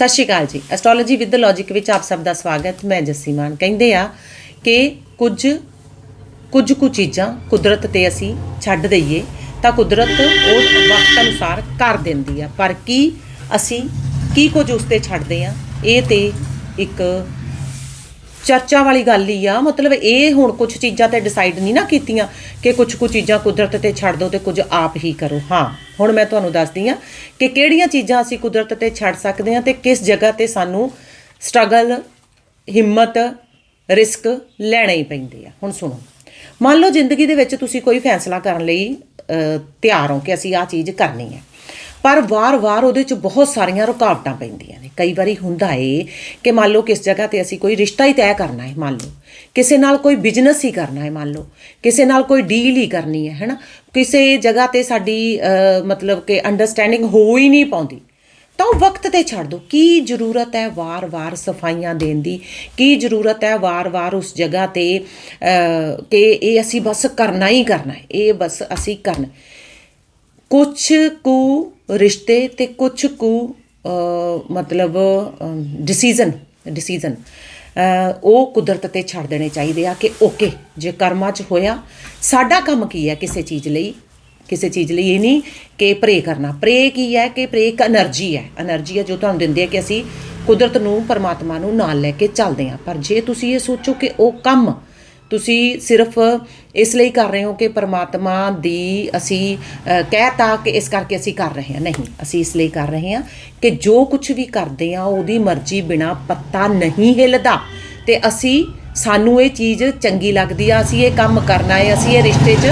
ਸਤਿ ਸ਼੍ਰੀ ਅਕਾਲ ਜੀ। Astrology with logic ਵਿੱਚ ਆਪ ਸਭ ਦਾ ਸਵਾਗਤ। ਮੈਂ ਜੱਸੀ ਮਾਨ। ਕਹਿੰਦੇ ਆ ਕਿ ਕੁਝ ਕੁਝ ਕੁ ਚੀਜ਼ਾਂ ਕੁਦਰਤ ਤੇ ਅਸੀਂ ਛੱਡ ਦਈਏ, ਤਾਂ ਕੁਦਰਤ ਉਹ ਵਕਤ ਅਨੁਸਾਰ ਕਰ ਦਿੰਦੀ ਆ। ਪਰ ਕੀ ਅਸੀਂ ਕੀ ਕੁਝ ਉਸ ਤੇ ਛੱਡਦੇ ਆ? ਇਹ ਤੇ ਇੱਕ ਚਰਚਾ ਵਾਲੀ ਗੱਲ ਹੀ ਆ। ਮਤਲਬ ਇਹ ਹੁਣ ਕੁਝ ਚੀਜ਼ਾਂ ਤੇ ਡਿਸਾਈਡ ਨਹੀਂ ਨਾ ਕੀਤੀਆਂ ਕਿ ਕੁਝ ਕੁ ਚੀਜ਼ਾਂ ਕੁਦਰਤ ਤੇ ਛੱਡ ਦਿਓ ਤੇ ਕੁਝ ਆਪ ਹੀ ਕਰੋ। ਹਾਂ। ਹੁਣ ਮੈਂ ਤੁਹਾਨੂੰ ਦੱਸਦੀ ਆ ਕਿ ਕਿਹੜੀਆਂ ਚੀਜ਼ਾਂ ਅਸੀਂ ਕੁਦਰਤ ਤੇ ਛੱਡ ਸਕਦੇ ਆ ਤੇ ਕਿਸ ਜਗ੍ਹਾ ਤੇ ਸਾਨੂੰ ਸਟਰਗਲ ਹਿੰਮਤ ਰਿਸਕ ਲੈਣੇ ਹੀ ਪੈਂਦੇ ਆ। ਹੁਣ ਸੁਣੋ, ਮੰਨ ਲਓ ਜ਼ਿੰਦਗੀ ਦੇ ਵਿੱਚ ਤੁਸੀਂ ਕੋਈ ਫੈਸਲਾ ਕਰਨ ਲਈ ਤਿਆਰ ਹੋ ਕਿ ਅਸੀਂ ਆਹ ਚੀਜ਼ ਕਰਨੀ ਹੈ। ਪਰ ਵਾਰ-ਵਾਰ ਉਹਦੇ 'ਚ ਬਹੁਤ ਸਾਰੀਆਂ ਰੁਕਾਵਟਾਂ ਪੈਂਦੀਆਂ ਨੇ। ਕਈ ਵਾਰੀ ਹੁੰਦਾ ਏ ਕਿ ਮੰਨ ਲਓ ਕਿਸ ਜਗ੍ਹਾ ਤੇ ਅਸੀਂ ਕੋਈ ਰਿਸ਼ਤਾ ਹੀ ਤੈਅ ਕਰਨਾ ਹੈ, ਮੰਨ ਲਓ। ਕਿਸੇ ਨਾਲ ਕੋਈ ਬਿਜ਼ਨਸ ਹੀ ਕਰਨਾ ਹੈ, ਮੰਨ ਲਓ। ਕਿਸੇ ਨਾਲ ਕੋਈ ਡੀਲ ਹੀ ਕਰਨੀ ਹੈ, ਹੈਨਾ? ਕਿਸੇ ਜਗ੍ਹਾ ਤੇ ਸਾਡੀ ਮਤਲਬ ਕਿ ਅੰਡਰਸਟੈਂਡਿੰਗ ਹੋ ਹੀ ਨਹੀਂ ਪਾਉਂਦੀ। ਤਾਂ ਉਹ ਵਕਤ ਤੇ ਛੱਡ ਦਿਓ ਕੀ ਜ਼ਰੂਰਤ ਹੈ ਵਾਰ-ਵਾਰ ਸਫਾਈਆਂ ਦੇਣ ਦੀ? ਕੀ ਜ਼ਰੂਰਤ ਹੈ ਵਾਰ-ਵਾਰ ਉਸ ਜਗ੍ਹਾ ਤੇ ਕਿ ਇਹ ਅਸੀਂ ਬਸ ਕਰਨਾ ਹੀ ਕਰਨਾ ਹੈ? ਇਹ ਬਸ ਅਸੀਂ ਕਰਨ। ਕੁਝ ਕੁ ਰਿਸ਼ਤੇ ਤੇ ਕੁਝ ਕੁ ਮਤਲਬ ਡਿਸੀਜਨ ਡਿਸੀਜਨ ਉਹ ਕੁਦਰਤ ਤੇ ਛੱਡ ਦੇਣੇ ਚਾਹੀਦੇ ਆ ਕਿ ਓਕੇ, ਜੇ ਕਰਮਾਂ 'ਚ ਹੋਇਆ, ਸਾਡਾ ਕੰਮ ਕੀ ਹੈ ਕਿਸੇ ਚੀਜ਼ ਲਈ? ਕਿਸੇ ਚੀਜ਼ ਲਈ ਇਹ ਨਹੀਂ ਕਿ ਪ੍ਰੇ ਕਰਨਾ। ਪ੍ਰੇ ਕੀ ਹੈ ਕਿ ਪ੍ਰੇ ਇੱਕ એનર્ਜੀ ਹੈ। એનર્ਜੀ ਹੈ ਜੋ ਤੁਹਾਨੂੰ ਦਿੰਦੀ ਹੈ ਕਿ ਅਸੀਂ ਕੁਦਰਤ ਨੂੰ, ਪਰਮਾਤਮਾ ਨੂੰ ਨਾਲ ਲੈ ਕੇ ਚੱਲਦੇ ਹਾਂ। ਪਰ ਜੇ ਤੁਸੀਂ ਇਹ ਸੋਚੋ ਕਿ ਉਹ ਕੰਮ ਤੁਸੀਂ ਸਿਰਫ ਇਸ ਲਈ ਕਰ ਰਹੇ ਹੋ ਕਿ ਪਰਮਾਤਮਾ ਦੀ ਅਸੀਂ ਅ, ਕਹਿਤਾ ਕਿ ਇਸ ਕਰਕੇ ਅਸੀਂ ਕਰ ਰਹੇ ਹਾਂ। ਨਹੀਂ ਅਸੀਂ ਇਸ ਲਈ ਕਰ ਰਹੇ ਹਾਂ ਕਿ ਜੋ ਕੁਝ ਵੀ ਕਰਦੇ ਆ ਉਹਦੀ ਮਰਜ਼ੀ ਬਿਨਾ ਪੱਤਾ ਨਹੀਂ ਹਿੱਲਦਾ। ਤੇ ਅਸੀਂ ਸਾਨੂੰ ਇਹ ਚੀਜ਼ ਚੰਗੀ ਲੱਗਦੀ ਆ ਅਸੀਂ ਇਹ ਕੰਮ ਕਰਨਾ ਹੈ ਅਸੀਂ ਇਹ ਰਿਸ਼ਤੇ 'ਚ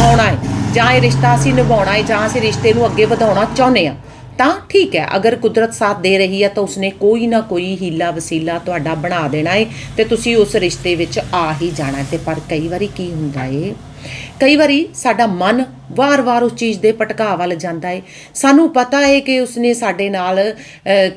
ਆਉਣਾ ਹੈ। ਜਾਂ ਇਹ ਰਿਸ਼ਤਾ ਅਸੀਂ ਨਿਭਾਉਣਾ ਹੈ ਜਾਂ ਅਸੀਂ ਰਿਸ਼ਤੇ ਨੂੰ ਅੱਗੇ ਵਧਾਉਣਾ ਚਾਹੁੰਦੇ ਆ ਤਾਂ ਠੀਕ ਹੈ, ਅਗਰ ਕੁਦਰਤ ਸਾਥ ਦੇ ਰਹੀ ਹੈ ਤਾਂ ਉਸਨੇ ਕੋਈ ਨਾ ਕੋਈ ਹੀਲਾ ਵਸੀਲਾ ਤੁਹਾਡਾ ਬਣਾ ਦੇਣਾ ਹੈ ਤੇ ਤੁਸੀਂ ਉਸ ਰਿਸ਼ਤੇ ਵਿੱਚ ਆ ਹੀ ਜਾਣਾ ਹੈ ਤੇ ਪਰ ਕਈ ਵਾਰੀ ਕੀ ਹੁੰਦਾ ਏ? ਕਈ ਵਾਰੀ ਸਾਡਾ ਮਨ ਵਾਰ-ਵਾਰ ਉਸ ਚੀਜ਼ ਦੇ ਭਟਕਾ ਵੱਲ ਜਾਂਦਾ ਹੈ ਸਾਨੂੰ ਪਤਾ ਹੈ ਕਿ ਉਸਨੇ ਸਾਡੇ ਨਾਲ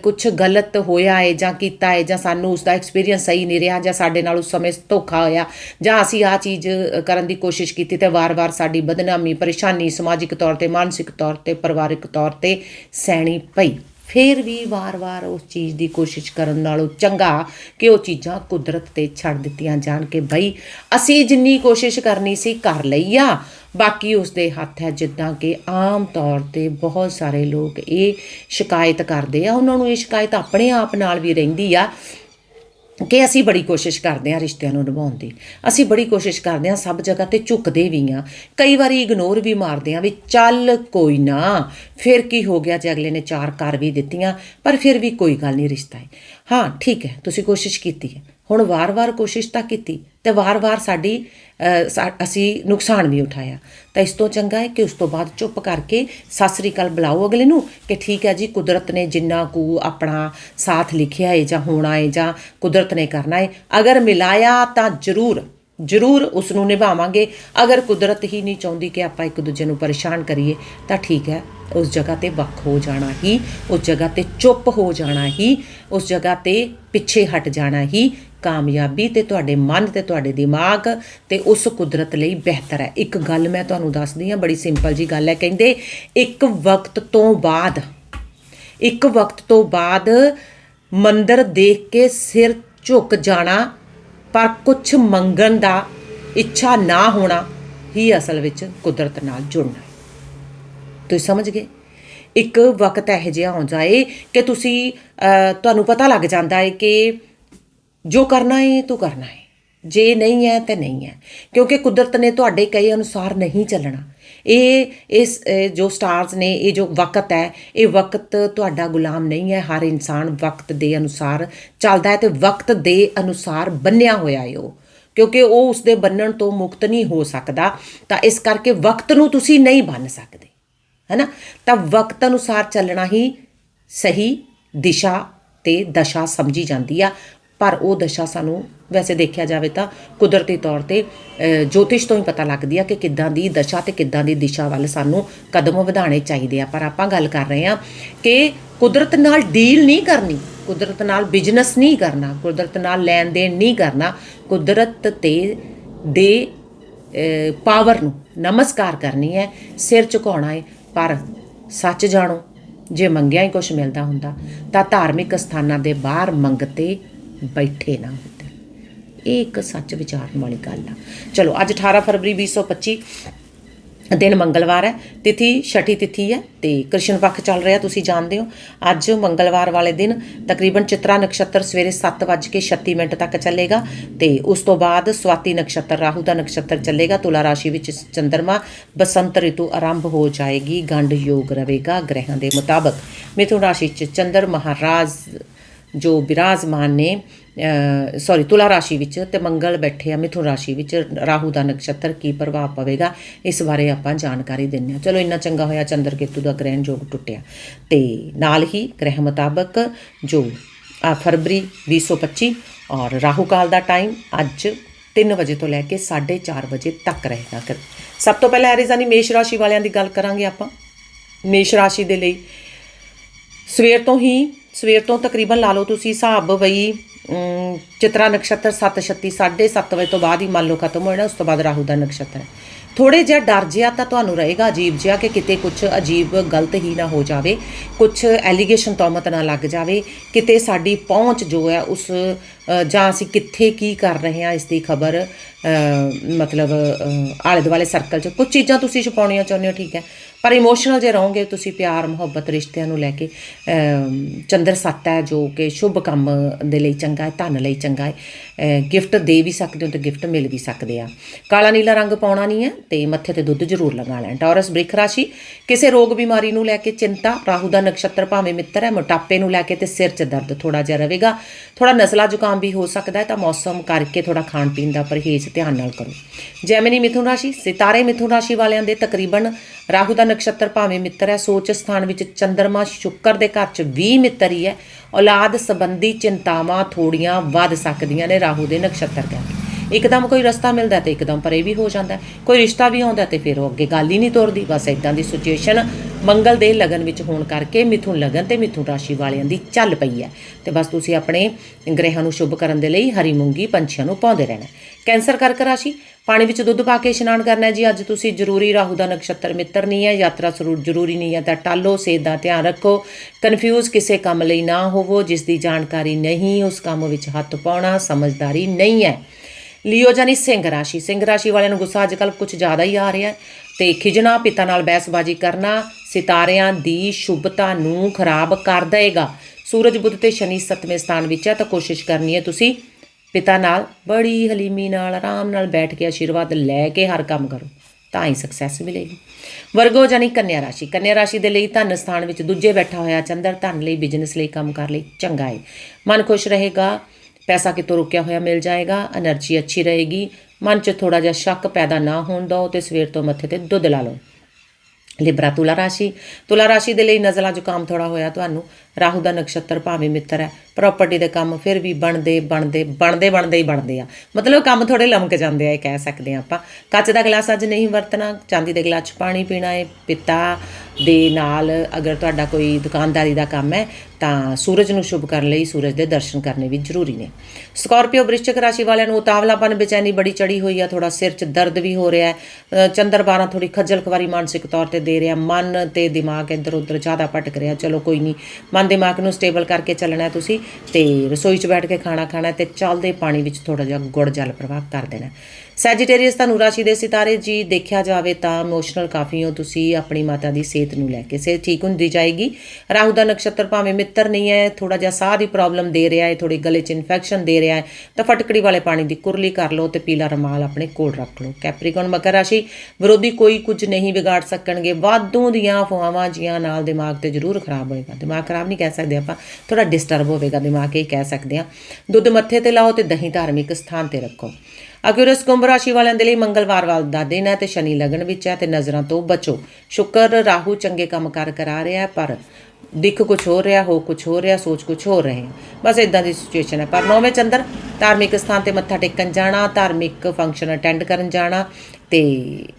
ਕੁਝ ਗਲਤ ਹੋਇਆ ਹੈ ਜਾਂ ਕੀਤਾ ਹੈ ਜਾਂ ਸਾਨੂੰ ਉਸ ਦਾ ਐਕਸਪੀਰੀਅੰਸ ਸਹੀ ਨਹੀਂ ਰਿਹਾ ਜਾਂ ਸਾਡੇ ਨਾਲ ਉਸ ਸਮੇਂ ਧੋਖਾ ਹੋਇਆ ਜਾਂ ਅਸੀਂ ਆ ਚੀਜ਼ ਕਰਨ ਦੀ ਕੋਸ਼ਿਸ਼ ਕੀਤੀ ਤੇ ਵਾਰ-ਵਾਰ ਸਾਡੀ ਬਦਨਾਮੀ, ਪਰੇਸ਼ਾਨੀ ਸਮਾਜਿਕ ਤੌਰ ਤੇ, ਮਾਨਸਿਕ ਤੌਰ ਤੇ, ਪਰਿਵਾਰਿਕ ਤੌਰ ਤੇ ਸਹਿਣੀ ਪਈ। ਫਿਰ ਵੀ ਵਾਰ-ਵਾਰ ਉਸ ਚੀਜ਼ ਦੀ ਕੋਸ਼ਿਸ਼ ਕਰਨ ਨਾਲੋਂ ਚੰਗਾ ਕਿ ਉਹ ਚੀਜ਼ਾਂ ਕੁਦਰਤ ਤੇ ਛੱਡ ਦਿੱਤੀਆਂ ਜਾਣ ਕਿ ਬਈ ਅਸੀਂ ਜਿੰਨੀ ਕੋਸ਼ਿਸ਼ ਕਰਨੀ ਸੀ ਕਰ ਲਈ ਆ। ਬਾਕੀ ਉਸ ਦੇ ਹੱਥ ਹੈ ਜਿੱਦਾਂ ਕਿ ਆਮ ਤੌਰ ਤੇ ਬਹੁਤ ਸਾਰੇ ਲੋਕ ਇਹ ਸ਼ਿਕਾਇਤ ਕਰਦੇ ਆ। ਉਹਨਾਂ ਨੂੰ ਇਹ ਸ਼ਿਕਾਇਤ ਆਪਣੇ ਆਪ ਨਾਲ ਵੀ ਰਹਿੰਦੀ ਆ ਕਿ ਅਸੀਂ ਬੜੀ ਕੋਸ਼ਿਸ਼ ਕਰਦੇ ਹਾਂ ਰਿਸ਼ਤਿਆਂ ਨੂੰ ਨਿਭਾਉਣ ਦੀ। ਅਸੀਂ ਬੜੀ ਕੋਸ਼ਿਸ਼ ਕਰਦੇ ਹਾਂ ਸਭ ਜਗ੍ਹਾ ਤੇ ਝੁਕਦੇ ਵੀ ਹਾਂ। ਕਈ ਵਾਰੀ ਇਗਨੋਰ ਵੀ ਮਾਰਦੇ ਹਾਂ ਵੀ ਚੱਲ ਕੋਈ ਨਾ, ਫਿਰ ਕੀ ਹੋ ਗਿਆ ਜੇ ਅਗਲੇ ਨੇ ਚਾਰ ਕਰ ਵੀ ਦਿੱਤੀਆਂ, ਪਰ ਫਿਰ ਵੀ ਕੋਈ ਗੱਲ ਨਹੀਂ, ਰਿਸ਼ਤਾ ਹੈ। ਹਾਂ, ਠੀਕ ਹੈ, ਤੁਸੀਂ ਕੋਸ਼ਿਸ਼ ਕੀਤੀ ਹੈ। ਹੁਣ ਵਾਰ-ਵਾਰ ਕੋਸ਼ਿਸ਼ ਤਾਂ ਕੀਤੀ ਤੇ ਵਾਰ-ਵਾਰ ਸਾਡੀ ਸਾ- ਅਸੀਂ ਨੁਕਸਾਨ ਵੀ ਉਠਾਇਆ। ਤਾਂ ਇਸ ਤੋਂ ਚੰਗਾ ਹੈ ਕਿ ਉਸ ਤੋਂ ਬਾਅਦ ਚੁੱਪ ਕਰਕੇ ਸਤਿ ਸ੍ਰੀ ਅਕਾਲ ਬੁਲਾਓ ਅਗਲੇ ਨੂੰ ਕਿ ਠੀਕ ਹੈ ਜੀ, ਕੁਦਰਤ ਨੇ ਜਿੰਨਾ ਕੁ ਆਪਣਾ ਸਾਥ ਲਿਖਿਆ ਹੈ ਜਾਂ ਹੋਣਾ ਹੈ ਜਾਂ ਕੁਦਰਤ ਨੇ ਕਰਨਾ ਹੈ, ਅਗਰ ਮਿਲਾਇਆ ਤਾਂ ਜ਼ਰੂਰ ਜ਼ਰੂਰ ਉਸ ਨੂੰ ਨਿਭਾਵਾਂਗੇ। ਅਗਰ ਕੁਦਰਤ ਹੀ ਨਹੀਂ ਚਾਹੁੰਦੀ ਕਿ ਆਪਾਂ ਇੱਕ ਦੂਜੇ ਨੂੰ ਪਰੇਸ਼ਾਨ ਕਰੀਏ, ਤਾਂ ਠੀਕ ਹੈ, ਉਸ ਜਗ੍ਹਾ ਤੇ ਵੱਖ ਹੋ ਜਾਣਾ ਹੀ, ਉਸ ਜਗ੍ਹਾ ਤੇ ਚੁੱਪ ਹੋ ਜਾਣਾ ਹੀ, ਉਸ ਜਗ੍ਹਾ ਤੇ ਪਿੱਛੇ ਹਟ ਜਾਣਾ ਹੀ ਕਾਮਯਾਬੀ ਤੇ ਤੁਹਾਡੇ ਮਨ ਤੇ ਤੁਹਾਡੇ ਦਿਮਾਗ ਤੇ ਉਸ ਕੁਦਰਤ ਲਈ ਬਿਹਤਰ ਹੈ। ਇੱਕ ਗੱਲ ਮੈਂ ਤੁਹਾਨੂੰ ਦੱਸਦੀ ਹਾਂ, ਬੜੀ ਸਿੰਪਲ ਜੀ ਗੱਲ ਹੈ। ਕਹਿੰਦੇ, ਇੱਕ ਵਕਤ ਤੋਂ ਬਾਅਦ, ਇੱਕ ਵਕਤ ਤੋਂ ਬਾਅਦ ਮੰਦਰ ਦੇਖ ਕੇ ਸਿਰ ਝੁਕ ਜਾਣਾ, ਪਰ ਕੁਝ ਮੰਗਣ ਦਾ ਇੱਛਾ ਨਾ ਹੋਣਾ ਹੀ ਅਸਲ ਵਿੱਚ ਕੁਦਰਤ ਨਾਲ ਜੁੜਨਾ ਤੁਸੀਂ ਸਮਝ ਗਏ? ਇੱਕ ਵਕਤ ਇਹੋ ਜਿਹਾ ਆਉਂਦਾ ਏ ਕਿ ਤੁਸੀਂ ਤੁਹਾਨੂੰ ਪਤਾ ਲੱਗ ਜਾਂਦਾ ਹੈ ਕਿ ਜੋ ਕਰਨਾ ਹੈ ਤੂੰ ਕਰਨਾ ਹੈ ਜੇ ਨਹੀਂ ਹੈ, ਤੇ ਨਹੀਂ ਹੈ। ਕਿਉਂਕਿ ਕੁਦਰਤ ਨੇ ਤੁਹਾਡੇ ਕਹੇ ਅਨੁਸਾਰ ਨਹੀਂ ਚੱਲਣਾ। ਇਹ, ਇਸ ਜੋ ਸਟਾਰਸ ਨੇ, ਇਹ ਜੋ ਵਕਤ ਹੈ, ਇਹ ਵਕਤ ਤੁਹਾਡਾ ਗੁਲਾਮ ਨਹੀਂ ਹੈ। ਹਰ ਇਨਸਾਨ ਵਕਤ ਦੇ ਅਨੁਸਾਰ ਚੱਲਦਾ ਹੈ ਤੇ ਵਕਤ ਦੇ ਅਨੁਸਾਰ ਬੰਨਿਆ ਹੋਇਆ ਹੈ ਉਹ। ਕਿਉਂਕਿ ਉਹ ਉਸ ਦੇ ਬੰਨਣ ਤੋਂ ਮੁਕਤ ਨਹੀਂ ਹੋ ਸਕਦਾ। ਤਾਂ ਇਸ ਕਰਕੇ ਵਕਤ ਨੂੰ ਤੁਸੀਂ ਨਹੀਂ ਬੰਨ ਸਕਦੇ। ਹੈਨਾ? ਤਾਂ ਵਕਤ ਅਨੁਸਾਰ ਚੱਲਣਾ ਹੀ ਸਹੀ ਦਿਸ਼ਾ ਤੇ ਦਸ਼ਾ ਸਮਝੀ ਜਾਂਦੀ ਆ। ਪਰ ਉਹ ਦਸ਼ਾ ਸਾਨੂੰ ਵੈਸੇ ਦੇਖਿਆ ਜਾਵੇ ਤਾਂ ਕੁਦਰਤੀ ਤੌਰ ਤੇ ਜੋਤਿਸ਼ ਤੋਂ ਹੀ ਪਤਾ ਲੱਗਦੀ ਆ ਕਿ ਕਿੱਦਾਂ ਦੀ ਦਸ਼ਾ ਤੇ ਕਿੱਦਾਂ ਦੀ ਦਿਸ਼ਾ ਵੱਲ ਸਾਨੂੰ ਕਦਮ ਵਧਾਉਣੇ ਚਾਹੀਦੇ ਆ। ਪਰ ਆਪਾਂ ਗੱਲ ਕਰ ਰਹੇ ਆ ਕਿ ਕੁਦਰਤ ਨਾਲ ਡੀਲ ਨਹੀਂ ਕਰਨੀ, ਕੁਦਰਤ ਨਾਲ ਬਿਜ਼ਨਸ ਨਹੀਂ ਕਰਨਾ, ਕੁਦਰਤ ਨਾਲ ਲੈਣ ਦੇਣ ਨਹੀਂ ਕਰਨਾ, ਕੁਦਰਤ ਤੇ ਦੇ ਪਾਵਰ ਨੂੰ ਨਮਸਕਾਰ ਕਰਨੀ ਹੈ, ਸਿਰ ਝੁਕਾਉਣਾ ਹੈ। ਪਰ ਸੱਚ ਜਾਣੋ, ਜੇ ਮੰਗਿਆ ਹੀ ਕੁਝ ਮਿਲਦਾ ਹੁੰਦਾ ਤਾਂ ਧਾਰਮਿਕ ਸਥਾਨਾਂ ਦੇ ਬਾਹਰ ਮੰਗਤੇ ਬੈਠੇ ਨਾ ਹੁੰਦੇ। ਇਹ ਇੱਕ ਸੱਚ ਵਿਚਾਰਨ ਵਾਲੀ ਗੱਲ ਆ। ਚਲੋ, ਅੱਜ 18 ਫਰਵਰੀ 2025 ਦਿਨ ਮੰਗਲਵਾਰ ਹੈ। ਤਿਥੀ ਛਠੀ ਤਿਥੀ ਹੈ ਤੇ ਕ੍ਰਿਸ਼ਨ ਪੱਖ ਚੱਲ ਰਿਹਾ, ਤੁਸੀਂ ਜਾਣਦੇ ਹੋ। ਅੱਜ ਮੰਗਲਵਾਰ ਵਾਲੇ ਦਿਨ ਤਕਰੀਬਨ ਚਿਤਰਾ ਨਕਸ਼ਤਰ ਸਵੇਰੇ 7:36 ਮਿੰਟ ਤੱਕ ਚੱਲੇਗਾ ਤੇ ਉਸ ਤੋਂ ਬਾਅਦ ਸਵਾਤੀ ਨਕਸ਼ਤਰ, ਰਾਹੂ ਦਾ ਨਕਸ਼ਤਰ ਚੱਲੇਗਾ। ਤੁਲਾ ਰਾਸ਼ੀ ਵਿੱਚ ਚੰਦਰਮਾ, ਬਸੰਤ ਰਿਤੂ ਆਰੰਭ ਹੋ ਜਾਏਗੀ। ਗੰਡ ਯੋਗ ਰਹੇਗਾ ਗ੍ਰਹਿਾਂ ਦੇ ਮੁਤਾਬਕ। ਮਿਥੁਨ ਰਾਸ਼ੀ ਚ ਚੰਦਰ ਮਹਾਰਾਜ ਜੋ ਬਿਰਾਜਮਾਨ ਨੇ ਸੌਰੀ ਤੁਲਾ ਰਾਸ਼ੀ ਵਿੱਚ ਤੇ ਮੰਗਲ ਬੈਠੇ ਆ, ਮਿਥੁਨ ਰਾਸ਼ੀ ਵਿੱਚ, ਰਾਹੂ ਦਾ ਨਕਸ਼ਤਰ ਕੀ ਪ੍ਰਭਾਵ ਪਵੇਗਾ, ਇਸ ਬਾਰੇ ਆਪਾਂ ਜਾਣਕਾਰੀ ਦਿੰਨੇ ਆ ਚਲੋ, ਇੰਨਾ ਚੰਗਾ ਹੋਇਆ ਚੰਦਰ ਕੇਤੂ ਦਾ ਗ੍ਰਹਿਣ ਯੋਗ ਟੁੱਟਿਆ। ਤੇ ਨਾਲ ਹੀ ਗ੍ਰਹਿ ਮੁਤਾਬਕ ਜੋ ਆ ਫਰਵਰੀ 2025 ਔਰ ਰਾਹੂ ਕਾਲ ਦਾ ਟਾਈਮ ਅੱਜ 3 ਵਜੇ ਤੋਂ ਲੈ ਕੇ 4:30 ਵਜੇ ਤੱਕ ਰਹੇਗਾ। ਸਭ ਤੋਂ ਪਹਿਲਾਂ ਐਰੀਜ਼ਾਨੀ ਮੇਸ਼ ਰਾਸ਼ੀ ਵਾਲਿਆਂ ਦੀ ਗੱਲ ਕਰਾਂਗੇ ਆਪਾਂ। ਮੇਸ਼ ਰਾਸ਼ੀ ਦੇ ਲਈ ਸਵੇਰ ਤੋਂ ਹੀ ਸਵੇਰ ਤੋਂ ਤਕਰੀਬਨ ਲਾ ਲਓ ਤੁਸੀਂ ਹਿਸਾਬ ਬਈ ਅਮ, ਚਿਤਰਾ ਨਕਸ਼ਤਰ 7:36 7:30 ਵਜੇ ਤੋਂ ਬਾਅਦ ਹੀ ਮੰਨ ਲਓ ਖਤਮ ਹੋ ਜਾਣਾ ਉਸ ਤੋਂ ਬਾਅਦ ਰਾਹੂ ਦਾ ਨਕਸ਼ਤਰ ਹੈ। ਥੋੜੇ ਜਿਹਾ ਡਰ ਜਿਹਾ ਤਾਂ ਤੁਹਾਨੂੰ ਰਹੇਗਾ ਅਜੀਬ ਜਿਹਾ ਕਿ ਕਿਤੇ ਕੁਝ ਅਜੀਬ ਗਲਤ ਹੀ ਨਾ ਹੋ ਜਾਵੇ ਕੁਝ ਐਲੀਗੇਸ਼ਨ ਤੌਮਤ ਨਾ ਲੱਗ ਜਾਵੇ ਕਿਤੇ ਸਾਡੀ ਪਹੁੰਚ ਜੋ ਹੈ ਉਸ ਜਾਂ ਅਸੀਂ ਕਿੱਥੇ ਕੀ ਕਰ ਰਹੇ ਹਾਂ ਇਸ ਦੀ ਖਬਰ ਮਤਲਬ ਆਲੇ ਦੁਆਲੇ ਸਰਕਲ 'ਚ। ਕੁਝ ਚੀਜ਼ਾਂ ਤੁਸੀਂ ਛੁਪਾਉਣੀਆਂ ਚਾਹੁੰਦੇ ਹੋ ਠੀਕ ਹੈ। ਪਰ ਇਮੋਸ਼ਨਲ ਜੇ ਰਹੋਗੇ, ਤੁਸੀਂ ਪਿਆਰ, ਮੁਹੱਬਤ, ਰਿਸ਼ਤਿਆਂ ਨੂੰ ਲੈ ਕੇ ਚੰਦਰ ਸੱਤ ਹੈ, ਜੋ ਕਿ ਸ਼ੁਭ ਕੰਮ ਦੇ ਲਈ ਚੰਗਾ ਹੈ, ਧਨ ਲਈ ਚੰਗਾ ਹੈ ਗਿਫਟ ਦੇ ਵੀ ਸਕਦੇ ਹੋ ਤੇ ਗਿਫਟ ਮਿਲ ਵੀ ਸਕਦੇ ਆ। ਕਾਲਾ ਨੀਲਾ ਰੰਗ ਪਾਉਣਾ ਨਹੀਂ ਹੈ ਤੇ ਮੱਥੇ ਤੇ ਦੁੱਧ ਜ਼ਰੂਰ ਲਗਾਉਣਾ ਹੈ ਟੌਰਸ ਬ੍ਰਿਖ ਰਾਸ਼ੀ, ਕਿਸੇ ਰੋਗ ਬਿਮਾਰੀ ਨੂੰ ਲੈ ਕੇ ਚਿੰਤਾ, ਰਾਹੂ ਦਾ ਨਕਸ਼ਤਰ ਭਾਵੇਂ ਮਿੱਤਰ ਹੈ, ਮੋਟਾਪੇ ਨੂੰ ਲੈ ਕੇ ਤੇ ਸਿਰ 'ਚ ਦਰਦ ਥੋੜਾ ਜਿਹਾ ਰਹੇਗਾ। ਥੋੜਾ ਨਸਲਾ ਜ਼ੁਕਾਮ ਵੀ ਹੋ ਸਕਦਾ ਹੈ ਤਾਂ ਮੌਸਮ ਕਰਕੇ ਥੋੜਾ ਖਾਣ ਪੀਣ ਦਾ ਪਰਹੇਜ਼ ਧਿਆਨ ਨਾਲ ਕਰੋ। ਜੈਮਨੀ ਮਿਥੁਨ ਰਾਸ਼ੀ, ਸਿਤਾਰੇ ਮਿਥੁਨ ਰਾਸ਼ੀ ਵਾਲਿਆਂ ਦੇ ਤਕਰੀਬਨ ਰਾਹੂ ਦਾ ਨਕਸ਼ਤਰ ਭਾਵੇਂ ਮਿੱਤਰ ਹੈ, ਸੋਚ ਸਥਾਨ ਵਿੱਚ ਚੰਦਰਮਾ ਸ਼ੁੱਕਰ ਦੇ ਘਰ 'ਚ ਵੀ ਮਿੱਤਰ ਹੀ ਹੈ। ਔਲਾਦ ਸੰਬੰਧੀ ਚਿੰਤਾਵਾਂ ਥੋੜੀਆਂ ਵੱਧ ਸਕਦੀਆਂ ਨੇ ਰਾਹੂ ਦੇ ਨਕਸ਼ਤਰ ਕਰਕੇ ਇੱਕਦਮ ਕੋਈ ਰਸਤਾ ਮਿਲਦਾ ਤੇ ਇੱਕਦਮ ਪਰੇ ਵੀ ਹੋ ਜਾਂਦਾ ਕੋਈ ਰਿਸ਼ਤਾ ਵੀ ਆਉਂਦਾ ਤੇ ਫਿਰ ਉਹ ਅੱਗੇ ਗੱਲ ਹੀ ਨਹੀਂ ਤੋਰਦੀ। ਬਸ ਇਦਾਂ ਦੀ ਸਿਚੁਏਸ਼ਨ ਮੰਗਲ ਦੇ ਲਗਨ ਵਿੱਚ ਹੋਣ ਕਰਕੇ ਮਿਥੁਨ ਲਗਨ ਤੇ ਮਿਥੁਨ ਰਾਸ਼ੀ ਵਾਲਿਆਂ ਦੀ ਚੱਲ ਪਈ ਹੈ। ਤੇ ਬਸ ਤੁਸੀਂ ਆਪਣੇ ਗ੍ਰਹਿਾਂ ਨੂੰ ਸ਼ੁਭ ਕਰਨ ਦੇ ਲਈ ਹਰੀ ਮੂੰਗੀ ਪੰਛੀਆਂ ਨੂੰ ਪਾਉਂਦੇ ਰਹਿਣਾ। ਕੈਂਸਰ ਕਰਕ ਰਾਸ਼ੀ, ਪਾਣੀ ਵਿੱਚ ਦੁੱਧ ਪਾ ਕੇ ਇਸ਼ਨਾਨ ਕਰਨਾ ਹੈ ਜੀ। ਅੱਜ ਤੁਸੀਂ ਜ਼ਰੂਰੀ ਰਾਹੂ ਦਾ ਨਕਸ਼ਤਰ ਮਿੱਤਰ ਨਹੀਂ ਹੈ, ਯਾਤਰਾ ਜ਼ਰੂਰ ਜ਼ਰੂਰੀ ਨਹੀਂ ਹੈ। ਤਾਂ ਟਾਲੋ, ਸਿਹਤ ਦਾ ਧਿਆਨ ਰੱਖੋ। ਕਨਫਿਊਜ਼ ਕਿਸੇ ਕੰਮ ਲਈ ਨਾ ਹੋਵੋ। ਜਿਸ ਦੀ ਜਾਣਕਾਰੀ ਨਹੀਂ, ਉਸ ਕੰਮ ਵਿੱਚ ਹੱਥ ਪਾਉਣਾ ਸਮਝਦਾਰੀ ਨਹੀਂ ਹੈ। ਲਿਓ ਜਾਨੀ ਸਿੰਘ ਰਾਸ਼ੀ। ਸਿੰਘ ਰਾਸ਼ੀ ਵਾਲਿਆਂ ਨੂੰ ਗੁੱਸਾ ਅੱਜਕੱਲ ਕੁਝ ਜ਼ਿਆਦਾ ਹੀ ਆ ਰਿਹਾ ਹੈ। ਤੇ ਖਿਜਣਾ, ਪਿਤਾ ਨਾਲ ਬਹਿਸਬਾਜ਼ੀ ਕਰਨਾ ਸਿਤਾਰਿਆਂ ਦੀ ਸ਼ੁਭਤਾ ਨੂੰ ਖਰਾਬ ਕਰ ਦੇਵੇਗਾ। ਸੂਰਜ, ਬੁੱਧ ਤੇ ਸ਼ਨੀ ਸਤਵੇਂ ਸਥਾਨ ਵਿੱਚ ਹੈ ਤਾਂ ਕੋਸ਼ਿਸ਼ ਕਰਨੀ ਹੈ ਤੁਸੀਂ ਪਿਤਾ ਨਾਲ, ਬੜੀ ਹਲੀਮੀ ਨਾਲ, ਆਰਾਮ ਨਾਲ ਬੈਠ ਕੇ ਆਸ਼ੀਰਵਾਦ ਲੈ ਕੇ ਹਰ ਕੰਮ ਕਰੋ, ਤਾਂ ਹੀ ਸਕਸੈਸ ਮਿਲੇਗੀ। ਵਰਗੋ ਜਾਨੀ ਕੰਨਿਆ ਰਾਸ਼ੀ। ਕੰਨਿਆ ਰਾਸ਼ੀ ਦੇ ਲਈ ਧਨ ਸਥਾਨ ਵਿੱਚ ਦੂਜੇ ਬੈਠਾ ਹੋਇਆ ਚੰਦਰ ਧਨ ਲਈ ਬਿਜ਼ਨਸ ਲਈ ਕੰਮ ਕਰ ਲਈ ਚੰਗਾ ਹੈ ਮਨ ਖੁਸ਼ ਰਹੇਗਾ, ਪੈਸਾ ਕਿਤੋਂ ਰੁਕਿਆ ਹੋਇਆ ਮਿਲ ਜਾਏਗਾ એનર્ਜੀ ਅੱਛੀ ਰਹੇਗੀ, ਮਨ 'ਚ ਥੋੜਾ ਜਿਹਾ ਸ਼ੱਕ ਪੈਦਾ ਨਾ ਹੋਣ ਦਿਓ ਤੇ ਸਵੇਰ ਤੋਂ ਮੱਥੇ ਤੇ ਦੁੱਧ ਲਾ ਲਓ। ਲਿਬਰਾ ਤੁਲਾ ਰਾਸ਼ੀ ਤੁਲਾ ਰਾਸ਼ੀ ਦੇ ਲਈ ਨਜ਼ਲਾ ਜ਼ੁਕਾਮ ਥੋੜਾ ਹੋਇਆ ਤੁਹਾਨੂੰ। ਰਾਹੂ ਦਾ ਨਕਸ਼ਤਰ ਭਾਵੇਂ ਮਿੱਤਰ ਹੈ ਪ੍ਰਾਪਰਟੀ ਦੇ ਕੰਮ ਫਿਰ ਵੀ ਬਣਦੇ ਬਣਦੇ ਬਣਦੇ ਬਣਦੇ ਹੀ ਬਣਦੇ ਆ। ਮਤਲਬ ਕੰਮ ਥੋੜੇ ਲਮਕ ਜਾਂਦੇ ਆ ਇਹ ਕਹਿ ਸਕਦੇ ਆ ਆਪਾਂ। ਕੱਚ ਦਾ ਗਲਾਸ ਅੱਜ ਨਹੀਂ ਵਰਤਣਾ ਚਾਂਦੀ ਦੇ ਗਲਾਸ 'ਚ ਪਾਣੀ ਪੀਣਾ ਹੈ ਪਿਤਾ ਦੇ ਨਾਲ ਅਗਰ ਤੁਹਾਡਾ ਕੋਈ ਦੁਕਾਨਦਾਰੀ ਦਾ ਕੰਮ ਹੈ ਤਾਂ ਸੂਰਜ ਨੂੰ ਸ਼ੁਭ ਕਰਨ ਲਈ ਸੂਰਜ ਦੇ ਦਰਸ਼ਨ ਕਰਨੇ ਵੀ ਜ਼ਰੂਰੀ ਨੇ। ਸਕਾਰਪੀਓ ਵ੍ਰਿਸ਼ਚਿਕ ਰਾਸ਼ੀ ਵਾਲਿਆਂ ਨੂੰ ਉਤਾਵਲਾਪਨ ਬੇਚੈਨੀ ਬੜੀ ਚੜੀ ਹੋਈ ਆ ਥੋੜਾ ਸਿਰ 'ਚ ਦਰਦ ਵੀ ਹੋ ਰਿਹਾ ਹੈ। ਅ, ਚੰਦਰ ਬਾਰਾਂ ਥੋੜੀ ਖੱਜਲ ਖਵਾਰੀ ਮਾਨਸਿਕ ਤੌਰ ਤੇ ਦੇ ਰਿਹਾ ਮਨ ਤੇ ਦਿਮਾਗ ਇੱਧਰ ਉੱਧਰ ਜ਼ਿਆਦਾ ਭਟਕ ਰਿਹਾ ਚਲੋ ਕੋਈ ਨਹੀਂ ਮਨ ਦਿਮਾਗ ਨੂੰ ਸਟੇਬਲ ਕਰਕੇ ਚੱਲਣਾ ਤੁਸੀਂ ਤੇ ਰਸੋਈ 'ਚ ਬੈਠ ਕੇ ਖਾਣਾ ਖਾਣਾ ਹੈ ਤੇ ਚੱਲਦੇ ਪਾਣੀ ਵਿੱਚ ਥੋੜਾ ਜਿਹਾ ਗੁੜ ਜਲ ਪ੍ਰਵਾਹ ਕਰ ਦੇਣਾ। ਸੈਜੀਟੇਰੀਅਸ ਤੁਹਾਨੂੰ ਰਾਸ਼ੀ ਦੇ ਸਿਤਾਰੇ ਜੀ ਦੇਖਿਆ ਜਾਵੇ ਤਾਂ ਇਮੋਸ਼ਨਲ ਕਾਫੀ ਹੋ ਤੁਸੀਂ ਆਪਣੀ ਮਾਤਾ ਦੀ ਸਿਹਤ ਨੂੰ ਲੈ ਕੇ। ਸਿਹਤ ਠੀਕ ਹੁੰਦੀ ਜਾਏਗੀ। ਰਾਹੂ ਦਾ ਨਕਸ਼ਤਰ ਭਾਵੇਂ ਮਿੱਤਰ ਨਹੀਂ ਹੈ ਥੋੜਾ ਜਿਹਾ ਸਾਹ ਦੀ ਪ੍ਰੋਬਲਮ ਦੇ ਰਿਹਾ ਹੈ ਥੋੜੀ ਗਲੇ 'ਚ ਇਨਫੈਕਸ਼ਨ ਦੇ ਰਿਹਾ ਹੈ, ਤਾਂ ਫਟਕੜੀ ਵਾਲੇ ਪਾਣੀ ਦੀ ਕੁਰਲੀ ਕਰ ਲਓ ਤੇ ਪੀਲਾ ਰਮਾਲ ਆਪਣੇ ਕੋਲ ਰੱਖ ਲਓ। ਕੈਪਰੀਕਨ ਮਕਰ ਰਾਸ਼ੀ ਵਿਰੋਧੀ ਕੋਈ ਕੁਝ ਨਹੀਂ ਵਿਗਾੜ ਸਕਣਗੇ। ਵਾਧੂ ਦੀਆਂ ਅਫਵਾਹਾਂ ਜੀਆਂ ਨਾਲ ਦਿਮਾਗ ਤੇ ਜ਼ਰੂਰ ਖਰਾਬ ਹੋਏਗਾ। ਦਿਮਾਗ ਖਰਾਬ ਨਹੀਂ ਕਹਿ ਸਕਦੇ ਆਪਾਂ। ਥੋੜਾ ਡਿਸਟਰਬ ਹੋਵੇਗਾ ਦਿਮਾਗ, ਇਹ ਕਹਿ ਸਕਦੇ ਆ ਦੁੱਧ ਮੱਥੇ ਤੇ ਲਾਓ ਤੇ ਦਹੀਂ ਧਾਰਮਿਕ ਸਥਾਨ ਤੇ ਰੱਖੋ। ਅਕਿਊਰਸ ਕੁੰਭ ਰਾਸ਼ੀ ਵਾਲਿਆਂ ਦੇ ਲਈ ਮੰਗਲਵਾਰ ਵਾਲ ਦਾ ਦਿਨ ਹੈ ਤੇ ਸ਼ਨੀ ਲਗਨ ਵਿੱਚ ਹੈ ਤੇ ਨਜ਼ਰਾਂ ਤੋਂ ਬਚੋ। ਸ਼ੁਕਰ, ਰਾਹੂ ਚੰਗੇ ਕੰਮ ਕਰ ਕਰਾ ਰਿਹਾ ਪਰ ਦਿੱਖ ਕੁਝ ਹੋ ਰਿਹਾ, ਹੋ ਕੁਝ ਹੋ ਰਿਹਾ, ਸੋਚ ਕੁਝ ਹੋ ਰਹੇ ਬਸ ਇਦਾਂ ਦੀ ਸਿਚੁਏਸ਼ਨ ਹੈ। ਪਰ ਨੌਵੇਂ ਚੰਦਰ, ਧਾਰਮਿਕ ਸਥਾਨ ਤੇ ਮੱਥਾ ਟੇਕਣ ਜਾਣਾ, ਧਾਰਮਿਕ ਫੰਕਸ਼ਨ ਅਟੈਂਡ ਕਰਨ ਜਾਣਾ ਤੇ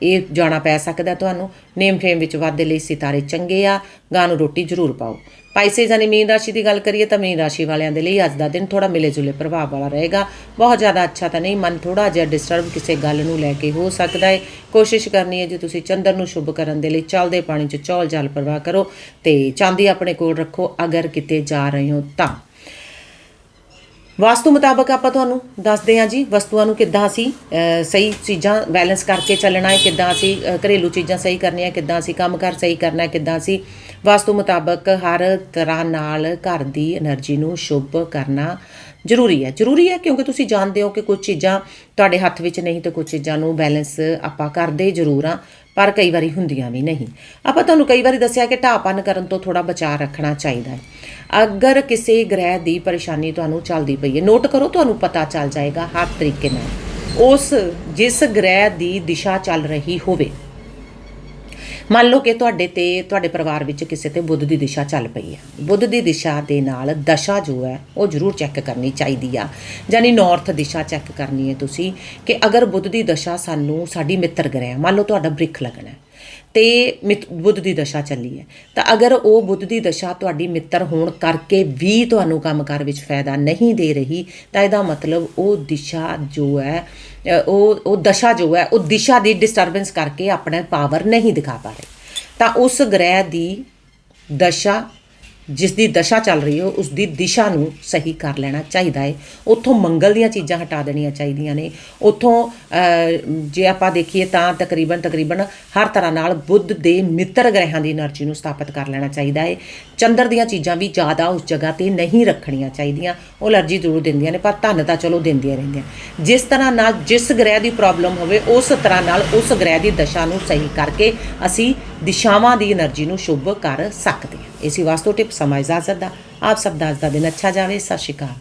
ਇਹ ਜਾਣਾ ਪੈ ਸਕਦਾ ਤੁਹਾਨੂੰ। ਨੇਮ ਫੇਮ ਵਿੱਚ ਵਾਧੇ ਲਈ ਸਿਤਾਰੇ ਚੰਗੇ ਆ। ਗਾਂ ਨੂੰ ਰੋਟੀ ਜ਼ਰੂਰ ਪਾਓ। ਪਾਈਸੇ ਜਾਨੀ ਮੀਨ ਰਾਸ਼ੀ ਦੀ ਗੱਲ ਕਰੀਏ ਤਾਂ ਮੀਨ ਰਾਸ਼ੀ ਵਾਲਿਆਂ ਦੇ ਲਈ ਅੱਜ ਦਾ ਦਿਨ ਥੋੜਾ ਮਿਲੇ ਜੁਲੇ ਪ੍ਰਭਾਵ ਵਾਲਾ ਰਹੇਗਾ। ਬਹੁਤ ਜ਼ਿਆਦਾ ਅੱਛਾ ਤਾਂ ਨਹੀਂ, ਮਨ ਥੋੜਾ ਜਿਹਾ ਡਿਸਟਰਬ ਕਿਸੇ ਗੱਲ ਨੂੰ ਲੈ ਕੇ ਹੋ ਸਕਦਾ ਹੈ। ਕੋਸ਼ਿਸ਼ ਕਰਨੀ ਹੈ ਜੇ ਤੁਸੀਂ ਚੰਦਰ ਨੂੰ ਸ਼ੁਭ ਕਰਨ ਦੇ ਲਈ, ਚੱਲਦੇ ਪਾਣੀ 'ਚ ਚੌਲ ਜਲ ਪ੍ਰਵਾਹ ਕਰੋ ਤੇ ਚਾਂਦੀ ਆਪਣੇ ਕੋਲ ਰੱਖੋ, ਅਗਰ ਕਿਤੇ ਜਾ ਰਹੇ ਹੋ ਤਾਂ। ਵਾਸਤੂ ਮੁਤਾਬਕ ਆਪਾਂ ਤੁਹਾਨੂੰ ਦੱਸਦੇ ਹਾਂ ਜੀ, ਵਸਤੂਆਂ ਨੂੰ ਕਿੱਦਾਂ ਅਸੀਂ ਸਹੀ ਚੀਜ਼ਾਂ ਬੈਲੈਂਸ ਕਰਕੇ ਚੱਲਣਾ ਹੈ, ਕਿੱਦਾਂ ਅਸੀਂ ਘਰੇਲੂ ਚੀਜ਼ਾਂ ਸਹੀ ਕਰਨੀਆਂ, ਕਿੱਦਾਂ ਅਸੀਂ ਕੰਮ ਕੰਮਕਾਰ ਸਹੀ ਕਰਨਾ ਹੈ, ਕਿੱਦਾਂ ਅਸੀਂ ਵਾਸਤੂ ਮੁਤਾਬਕ ਹਰ ਤਰ੍ਹਾਂ ਨਾਲ ਘਰ ਦੀ એનર્ਜੀ ਨੂੰ ਸ਼ੁੱਭ ਕਰਨਾ ਜ਼ਰੂਰੀ ਹੈ। ਜ਼ਰੂਰੀ ਹੈ ਕਿਉਂਕਿ ਤੁਸੀਂ ਜਾਣਦੇ ਹੋ ਕਿ ਕੁਝ ਚੀਜ਼ਾਂ ਤੁਹਾਡੇ ਹੱਥ ਵਿੱਚ ਨਹੀਂ ਤੇ ਕੁਝ ਚੀਜ਼ਾਂ ਨੂੰ ਬੈਲੈਂਸ ਆਪਾਂ ਕਰਦੇ ਜ਼ਰੂਰ ਆ ਪਰ ਕਈ ਵਾਰੀ ਹੁੰਦੀਆਂ ਵੀ ਨਹੀਂ। ਆਪਾਂ ਤੁਹਾਨੂੰ ਕਈ ਵਾਰੀ ਦੱਸਿਆ ਕਿ ਢਾਪਨ ਕਰਨ ਤੋਂ ਥੋੜਾ ਬਚਾਅ ਰੱਖਣਾ ਚਾਹੀਦਾ ਹੈ। ਅਗਰ ਕਿਸੇ ਗ੍ਰਹਿ ਦੀ ਪਰੇਸ਼ਾਨੀ ਤੁਹਾਨੂੰ ਚੱਲਦੀ ਪਈ ਹੈ ਨੋਟ ਕਰੋ, ਤੁਹਾਨੂੰ ਪਤਾ ਚੱਲ ਜਾਏਗਾ ਹਰ ਤਰੀਕੇ ਨਾਲ। ਉਸ, ਜਿਸ ਗ੍ਰਹਿ ਦੀ ਦਿਸ਼ਾ ਚੱਲ ਰਹੀ ਹੋਵੇ। ਮੰਨ ਲਓ ਕਿ ਤੁਹਾਡੇ ਤੇ, ਤੁਹਾਡੇ ਪਰਿਵਾਰ ਵਿੱਚ ਕਿਸੇ ਤੇ ਬੁੱਧ ਦੀ ਦਿਸ਼ਾ ਚੱਲ ਪਈ ਹੈ ਬੁੱਧ ਦੀ ਦਿਸ਼ਾ ਦੇ ਨਾਲ ਦਸ਼ਾ ਜੋ ਹੈ, ਉਹ ਜ਼ਰੂਰ ਚੈੱਕ ਕਰਨੀ ਚਾਹੀਦੀ ਆ। ਯਾਨੀ ਨਾਰਥ ਦਿਸ਼ਾ ਚੈੱਕ ਕਰਨੀ ਹੈ ਤੁਸੀਂ ਕਿ ਅਗਰ ਬੁੱਧ ਦੀ ਦਸ਼ਾ ਸਾਨੂੰ ਸਾਡੀ ਮਿੱਤਰ ਗ੍ਰਹਿ ਮੰਨ ਲਓ ਤੁਹਾਡਾ ਬ੍ਰਿਖ ਲੱਗਣਾ ਤੇ ਮਿਤ- ਬੁੱਧ ਦੀ ਦਸ਼ਾ ਚੱਲੀ ਹੈ। ਤਾਂ ਅਗਰ ਉਹ ਬੁੱਧ ਦੀ ਦਸ਼ਾ ਤੁਹਾਡੀ ਮਿੱਤਰ ਹੋਣ ਕਰਕੇ ਵੀ ਤੁਹਾਨੂੰ ਕੰਮਕਾਰ ਵਿੱਚ ਫਾਇਦਾ ਨਹੀਂ ਦੇ ਰਹੀ, ਤਾਂ ਇਹਦਾ ਮਤਲਬ ਉਹ ਦਿਸ਼ਾ ਜੋ ਹੈ ਉਹ ਉਹ ਦਸ਼ਾ ਜੋ ਹੈ, ਉਹ ਦਿਸ਼ਾ ਦੀ ਡਿਸਟਰਬੈਂਸ ਕਰਕੇ ਆਪਣਾ ਪਾਵਰ ਨਹੀਂ ਦਿਖਾ ਪਾ ਰਹੀ। ਤਾਂ ਉਸ ਗ੍ਰਹਿ ਦੀ ਦਸ਼ਾ ਜਿਸ ਦੀ ਦਸ਼ਾ ਚੱਲ ਰਹੀ ਹੋ ਉਸ ਦੀ ਦਿਸ਼ਾ ਨੂੰ ਸਹੀ ਕਰ ਲੈਣਾ ਚਾਹੀਦਾ ਹੈ। ਉੱਥੋਂ ਮੰਗਲ ਦੀਆਂ ਚੀਜ਼ਾਂ ਹਟਾ ਦੇਣੀਆਂ ਚਾਹੀਦੀਆਂ ਨੇ। ਉੱਥੋਂ ਜੇ ਆਪਾਂ ਦੇਖੀਏ ਤਾਂ ਤਕਰੀਬਨ ਤਕਰੀਬਨ ਹਰ ਤਰ੍ਹਾਂ ਨਾਲ ਬੁੱਧ ਦੇ ਮਿੱਤਰ ਗ੍ਰਹਿਾਂ ਦੀ એનર્ਜੀ ਨੂੰ ਸਥਾਪਿਤ ਕਰ ਲੈਣਾ ਚਾਹੀਦਾ ਹੈ। ਚੰਦਰ ਦੀਆਂ ਚੀਜ਼ਾਂ ਵੀ ਜ਼ਿਆਦਾ ਉਸ ਜਗ੍ਹਾ ਤੇ ਨਹੀਂ ਰੱਖਣੀਆਂ ਚਾਹੀਦੀਆਂ। ਉਹ ਅਲਰਜੀ ਜ਼ਰੂਰ ਦਿੰਦੀਆਂ ਨੇ, ਪਰ ਧੰਨ ਤਾਂ ਚਲੋ ਦਿੰਦੀਆਂ ਰਹਿੰਦੀਆਂ। ਜਿਸ ਤਰ੍ਹਾਂ ਨਾਲ ਜਿਸ ਗ੍ਰਹਿ ਦੀ ਪ੍ਰੋਬਲਮ ਹੋਵੇ, ਉਸ ਤਰ੍ਹਾਂ ਨਾਲ ਉਸ ਗ੍ਰਹਿ ਦੀ ਦਸ਼ਾ ਨੂੰ ਸਹੀ ਕਰਕੇ ਅਸੀਂ ਦਿਸ਼ਾਵਾਂ ਦੀ એનર્ਜੀ ਨੂੰ ਸ਼ੁਭ ਕਰ ਸਕਦੇ ਹਾਂ ਇਸੇ ਵਾਸਤੇ ਟਿਪ ਸਮਾਂ ਇਜਾਜ਼ਤ ਦਾ। ਆਪ ਸਭ ਦਾ ਅੱਜ ਦਾ ਦਿਨ ਅੱਛਾ ਜਾਵੇ। ਸਤਿ ਸ਼੍ਰੀ ਅਕਾਲ।